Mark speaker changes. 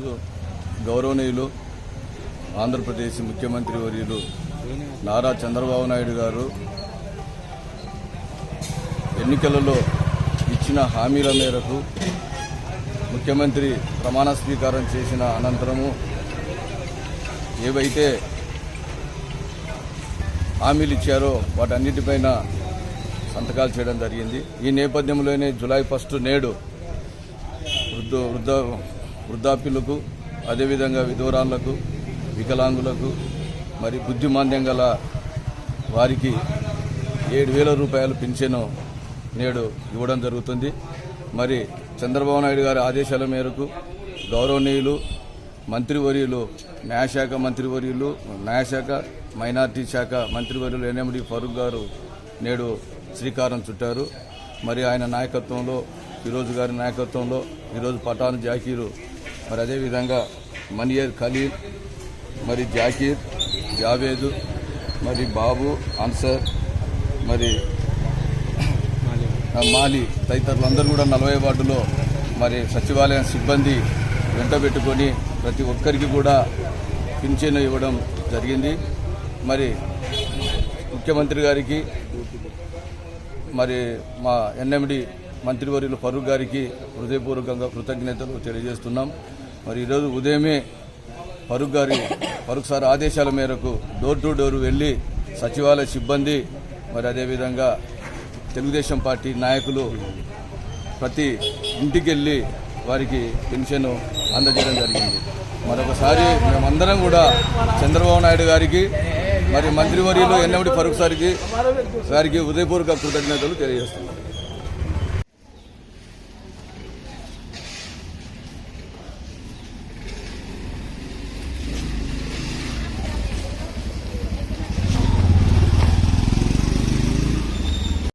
Speaker 1: ఈరోజు గౌరవనీయులు ఆంధ్రప్రదేశ్ ముఖ్యమంత్రి వర్యులు నారా చంద్రబాబు నాయుడు గారు ఎన్నికలలో ఇచ్చిన హామీల మేరకు ముఖ్యమంత్రి ప్రమాణ స్వీకారం చేసిన అనంతరము ఏవైతే హామీలు ఇచ్చారో వాటన్నిటిపైన సంతకాలు చేయడం జరిగింది. ఈ నేపథ్యంలోనే జులై ఫస్ట్ నేడు వృద్ధ వృద్ధ వృద్ధాప్యులకు అదేవిధంగా విధవరాళ్ళకు వికలాంగులకు మరి బుద్ధిమాంద్యం గల వారికి ఏడు వేల రూపాయలు పింఛను నేడు ఇవ్వడం జరుగుతుంది. మరి చంద్రబాబు నాయుడు గారి ఆదేశాల మేరకు గౌరవనీయులు మంత్రివర్యులు న్యాయశాఖ మంత్రివర్యులు న్యాయశాఖ మైనార్టీ శాఖ మంత్రివర్యులు ఎన్ఎండి ఫరూక్ గారు నేడు శ్రీకారం చుట్టారు. మరి ఆయన నాయకత్వంలో ఫిరోజు గారి నాయకత్వంలో ఈరోజు పఠాన్ జాకీరు మరి అదేవిధంగా మనియర్ ఖలీల్ మరి జాకీర్ జావేద్ మరి బాబు అన్సర్ మరి మాలి తదితరులందరూ కూడా నలభై వార్డులో మరి సచివాలయం సిబ్బంది వెంటబెట్టుకొని ప్రతి ఒక్కరికి కూడా పింఛన్ ఇవ్వడం జరిగింది. మరి ముఖ్యమంత్రి గారికి మరి మా ఎన్ఎండి మంత్రివర్యులు ఫరూక్ గారికి హృదయపూర్వకంగా కృతజ్ఞతలు తెలియజేస్తున్నాం. మరి ఈరోజు ఉదయమే ఫరూక్ గారి ఫరూక్ సార్ ఆదేశాల మేరకు డోర్ టు డోర్ వెళ్ళి సచివాలయ సిబ్బంది మరి అదేవిధంగా తెలుగుదేశం పార్టీ నాయకులు ప్రతి ఇంటికి వెళ్ళి వారికి పెన్షన్ అందజేయడం జరిగింది. మరొకసారి మేమందరం కూడా చంద్రబాబు నాయుడు గారికి మరి మంత్రివర్యులు ఎన్నెమిటి ఫరూక్ సార్కి గారికి ఉదయపూర్వక కృతజ్ఞతలు తెలియజేస్తున్నాం.